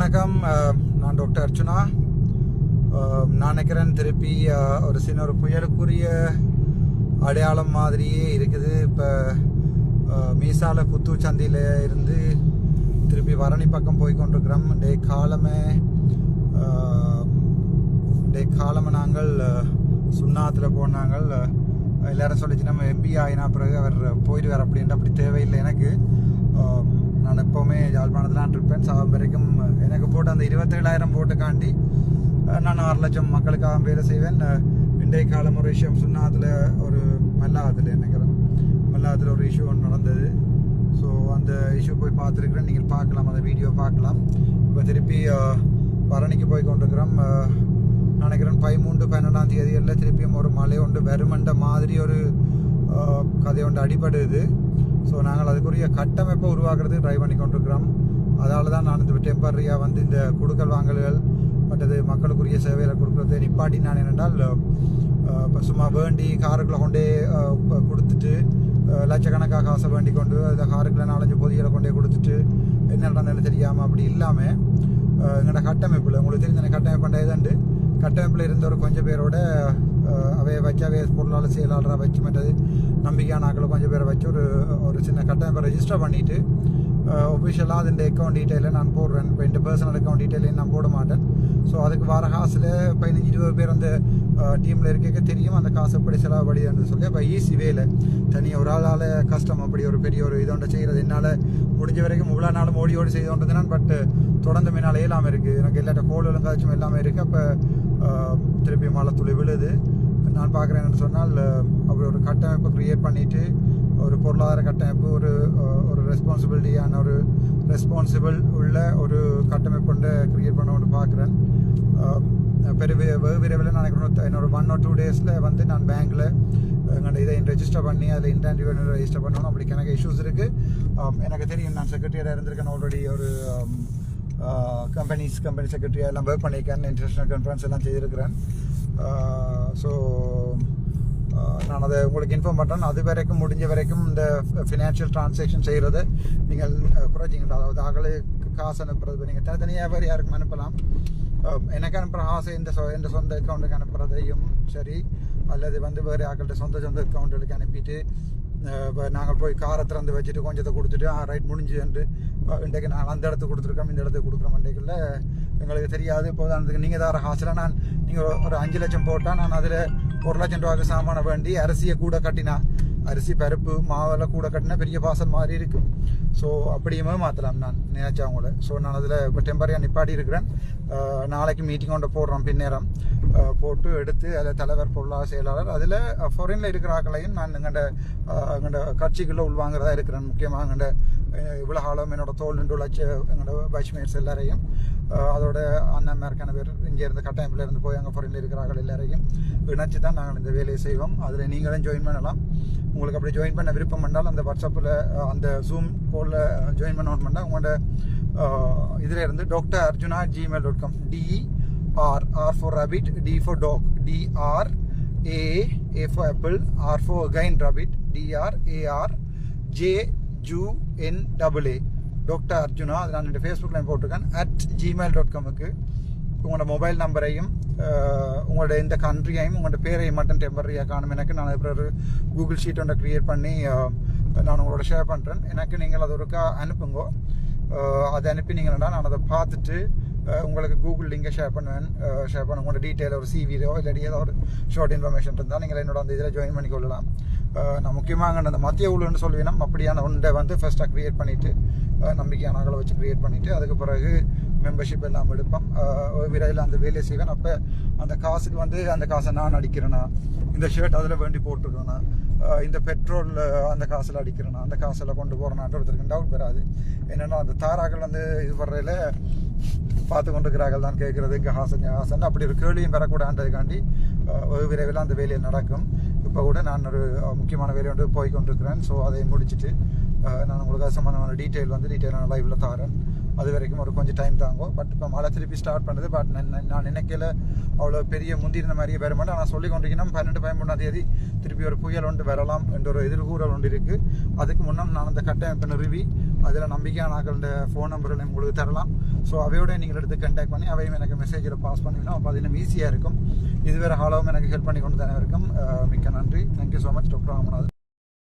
வணக்கம். நான் டாக்டர் அர்ச்சுனா நான் நினைக்கிறேன் திருப்பி ஒரு சின்ன ஒரு புயலுக்குரிய அடையாளம் மாதிரியே இருக்குது. இப்போ மீசால புத்தூர் சந்தியில் இருந்து திருப்பி வரணி பக்கம் போய் கொண்டிருக்கிறோம். டே காலமே டே காலமே நாங்கள் சுண்ணாத்தில் போனாங்கள். எல்லாரும் சொல்லிச்சு நம்ம எம்பி ஆயினா பிறகு அவர் போயிடுவார் அப்படின்ட்டு. அப்படி தேவையில்லை எனக்கு. நான் எப்போவுமே யாழ்ப்பாணத்தில் இருப்பேன். சாகும் வரைக்கும் போட்டு அந்த இருபத்தேழாயிரம் போட்டுக்காண்டி நான் ஆறு லட்சம் மக்களுக்காக வேலை செய்வேன். இன்றைய காலம் ஒரு விஷயம் சுண்ணாத்தில் ஒரு மல்லாவத்தில் நினைக்கிறேன்? மல்லாவத்தில் ஒரு இஷ்யூ ஒன்று நடந்தது. ஸோ அந்த இஷ்யூ போய் பார்த்துருக்குறேன். நீங்கள் பார்க்கலாம் அந்த வீடியோ பார்க்கலாம். இப்போ திருப்பி பரணிக்கு போய் கொண்டிருக்கிறோம். நினைக்கிறேன் பதிமூன்று பன்னெண்டாம் தேதிகளில் திருப்பியும் ஒரு மலை ஒன்று வருமண்ட மாதிரி ஒரு கதை ஒன்று அடிபடுது. ஸோ நாங்கள் அதுக்குரிய கட்டமைப்பை உருவாக்குறதுக்கு ட்ரை பண்ணி கொண்டிருக்கிறோம். அதால் தான் நான் இந்த டெம்பரரியாக வந்து இந்த குடுக்கல் வாங்கல்கள் மற்றது மக்களுக்குரிய சேவைகளை கொடுக்குறது நிப்பாட்டி நான். என்னென்றால் இப்போ சும்மா வேண்டி காருக்குள்ளே கொண்டே கொடுத்துட்டு லட்சக்கணக்காக காசை வேண்டி கொண்டு அந்த காருக்குள்ளே நாலஞ்சு பொதிகளை கொண்டே கொடுத்துட்டு என்ன நடந்ததுன்னு தெரியாமல் அப்படி இல்லாமல் எங்களோட கட்டமைப்பில் உங்களுக்கு தெரிஞ்ச அந்த கட்டமைப்பு ஏதாண்டு கட்டமைப்பில் இருந்த ஒரு கொஞ்சம் பேரோட அவையை அவைய வச்சு அவைய பொருளாளர் செயலாளராக வச்சு மற்றது நம்பிக்கையான ஆக்களை கொஞ்சம் பேரை வச்சு ஒரு ஒரு சின்ன கட்டமைப்பை ரெஜிஸ்டர் பண்ணிவிட்டு ஒஃபிஷியலாக அதிൻ്റെ அக்கௌண்ட் டீட்டெயிலை நான் போடுறேன். இப்போ ரெண்டு பர்சனல் அக்கௌண்ட் டீட்டெயிலையும் நான் போட மாட்டேன். ஸோ அதுக்கு வர காசில் பதினஞ்சு இருபது பேர் அந்த uh, டீமில் இருக்க தெரியும். அந்த காசு எப்படி செலவுபடின்னு சொல்லி அப்போ ஈஸி வேலை தனி ஒரு ஆளால் கஷ்டம் அப்படி ஒரு பெரிய ஒரு இதோண்ட செய்கிறது என்னால் முடிஞ்ச வரைக்கும் இவ்வளோ நாளும் ஓடி ஓடி செய்து நான் பட் uh, தொடர்ந்து முன்னால் இயலாமல் இருக்குது எனக்கு எல்லாட்ட கோலும் காய்ச்சும் எல்லாமே இருக்குது அப்போ uh, திருப்பி மழை துளி விழுது. நான் பார்க்குறேன்னு சொன்னால் அப்படி ஒரு கட்டமைப்பை க்ரியேட் பண்ணிவிட்டு ஒரு பொருளாதார கட்டமைப்பு ஒரு ஒரு ரெஸ்பான்சிபிலிட்டியான ஒரு ரெஸ்பான்சிபிள் உள்ள ஒரு கட்டமைப்பு ஒன்று க்ரியேட் பண்ணணும்னு பார்க்குறேன் பெரு வெகு விரைவில் நான் நினைக்கிறேன் என்னோட ஒன் ஆர் டூ டேஸில் வந்து நான் பேங்க்கில் எங்களோட இதை ரெஜிஸ்டர் பண்ணி அதில் இன்டென்டிவ் ரெஜிஸ்டர் பண்ணணும் அப்படி எனக்கு இஷ்யூஸ் இருக்குது எனக்கு தெரியும் நான் செக்ரட்டரியாக இருந்திருக்கேன் ஆல்ரெடி ஒரு கம்பெனிஸ் கம்பெனி செக்ரட்டரியாக எல்லாம் ஒர்க் பண்ணியிருக்கேன் இன்டர்நேஷ்னல் கான்ஃபரன்ஸ் எல்லாம் செய்திருக்கிறேன். ஸோ நான் அதை உங்களுக்கு இன்ஃபார்ம் பண்ணுறேன் அது வரைக்கும் முடிஞ்ச வரைக்கும் இந்த ஃபினான்ஷியல் டிரான்சாக்ஷன் செய்கிறது நீங்கள் குறைச்சிங்க அதாவது அகலுக்கு காசு அனுப்புறது நீங்கள் தனித்தனியாக வேறு யாருக்கும் அனுப்பலாம். எனக்கு அனுப்புகிற ஆசை இந்த சொ எந்த சொந்த அக்கௌண்ட்டுக்கு அனுப்புகிறதையும் சரி அல்லது வந்து வேறு ஆக்கள்கிட்ட சொந்த சொந்த அக்கௌண்ட்டுகளுக்கு அனுப்பிட்டு இப்போ நாங்கள் போய் காரை திறந்து வச்சுட்டு கொஞ்சத்தை கொடுத்துட்டு ஆ ரைட் முடிஞ்சுன்ட்டு இன்றைக்கு நான் அந்த இடத்துக்கு கொடுத்துருக்கோம் இந்த இடத்துக்கு கொடுக்குறோம் இன்றைக்குள்ள எங்களுக்கு தெரியாது. இப்போ உதாரணத்துக்கு நீங்கள் தர காசில் நான் நீங்கள் ஒரு- அஞ்சு லட்சம் போட்டால் நான் அதில் ஒரு லட்சம் ரூபாய்க்கு சாமான வேண்டி அரிசியை கூட கட்டினா அரிசி பருப்பு மாவெல்லாம் கூட கட்டினா பெரிய பாசல் மாதிரி இருக்கும். ஸோ அப்படியுமே மாற்றலாம் நான். நினைச்சவங்கள ஸோ நான் அதில் இப்போ டெம்பரரியாக நிப்பாட்டி இருக்கிறேன். நாளைக்கு மீட்டிங் ஒன்று போடுறோம் பின்னேரம். போட்டு எடுத்து அதில் தலைவர் பொருளாதார செயலாளர் அதில் ஃபாரினில் இருக்கிற ஆக்களையும் நான் எங்கள்கிட்ட எங்கள்கிட்ட கட்சிக்குள்ளே உள்வாங்கிறதா இருக்கிறேன். முக்கியமாக எங்கள்கிட்ட இவ்வளோ காலம் என்னோட தோல்ண்டு நின்று எங்களோட பேட்ச்மேட்ஸ் எல்லாரையும் அதோட அண்ணன் பேர் இங்கேருந்து இருந்து இருந்து போய் அங்கே ஃபாரினில் இருக்கிறார்கள் எல்லாரையும் இணைச்சி தான் நாங்கள் இந்த வேலையை செய்வோம் அதில் நீங்களும் ஜாயின் பண்ணலாம் உங்களுக்கு அப்படி ஜாயின் பண்ண விருப்பம் பண்ணால் அந்த வாட்ஸ்அப்பில் அந்த ஜூம் கோலில் ஜாயின் பண்ணணும்னா உங்களோட இதில் இருந்து doctor Arjuna Gmail dot com DR R for rabbit D for dog DR A A for apple R for again rabbit DR AR J U N double A doctor Arjuna அது நான் என்னோட ஃபேஸ்புக்கில் போட்டிருக்கேன். At Gmail dot காமுக்கு உங்களோட mobile நம்பரையும் உங்களோட இந்த கண்ட்ரியையும் உங்களோட பேரையும் மட்டும் டெம்பரரியாக காணும். எனக்கு நான் அப்புறம் ஒரு கூகுள் ஷீட் ஒன்றை க்ரியேட் பண்ணி நான் உங்களோட ஷேர் பண்ணுறேன் எனக்கு நீங்கள் அது ஒருக்கா அனுப்புங்க. அதை அனுப்பி நீங்கள்டா நான் அதை பார்த்துட்டு உங்களுக்கு கூகுள் லிங்கை ஷேர் பண்ணுவேன். ஷேர் பண்ண உங்களோட டீட்டெயில் ஒரு சிவியோ இல்லாட்டி ஏதோ ஒரு ஷார்ட் இன்ஃபர்மேஷன் இருந்தால் நீங்கள் என்னோட அந்த இதில் ஜாயின் பண்ணி கொள்ளலாம் நான் முக்கியமாக அந்த மத்திய உள்னு சொல்லுவேன் அப்படியான ஒன்றை வந்து ஃபர்ஸ்ட்டாக க்ரியேட் பண்ணிவிட்டு நம்பிக்கையான ஆக்களை வச்சு க்ரியேட் பண்ணிவிட்டு அதுக்கு பிறகு மெம்பர்ஷிப் எல்லாம் எடுப்போம். விரைவில் அந்த வேலையை செய்வேன். அப்போ அந்த காசுக்கு வந்து அந்த காசை நான் அடிக்கிறேன்னா இந்த ஷர்ட் அதில் வேண்டி போட்டுருக்கேனா இந்த பெட்ரோல் அந்த காசில் அடிக்கிறேன்னா அந்த காசில் கொண்டு போகிறேனான்ற ஒருத்தருக்கு டவுட் வராது. என்னென்னா அந்த தாராக்கள் வந்து இது பண்ணுறதுல பார்த்து கொண்டிருக்கிறார்கள் தான் கேட்குறது. இங்கே ஹாசன் ஹாசன். அப்படி ஒரு கேள்வியும் பெறக்கூடாதுக்காண்டி வெகு விரைவில் அந்த வேலையை நடக்கும். இப்போ கூட நான் ஒரு முக்கியமான வேலை ஒன்று போய் கொண்டிருக்கிறேன் ஸோ அதை முடிச்சுட்டு நான் உங்களுக்கு அது சம்மந்தமான டீட்டெயில் வந்து டீட்டெயிலான லைவில் தாரேன். அது வரைக்கும் ஒரு கொஞ்சம் டைம் தாங்கும். பட் இப்போ மழை திருப்பி ஸ்டார்ட் பண்ணுது. பட் நான் நினைக்கல அவ்வளோ பெரிய முந்திருந்த மாதிரியே வர மாட்டேன் ஆனால் சொல்லி கொண்டிருக்கணும் பன்னெண்டு பதிமூணாம் தேதி திருப்பி ஒரு புயல் ஒன்று வரலாம் என்ற ஒரு எதிர்கூறல் ஒன்று இருக்குது அதுக்கு முன்னம் நான் அந்த கட்டமைப்பு நிறுவி அதில் நம்பிக்கையான ஆக்களோட ஃபோன் நம்பர்களை உங்களுக்கு தரலாம். ஸோ அவையோட நீங்கள் எடுத்து கண்டாக்ட் பண்ணி அவையும் எனக்கு மெசேஜில் பாஸ் பண்ணிங்கன்னா அப்போ அது இன்னும் ஈஸியாக இருக்கும். இதுவரை ஹாலோவும் எனக்கு ஹெல்ப் பண்ணி கொண்டு தானே இருக்கும் மிக்க நன்றி. Thank you so much doctor Ramanathan.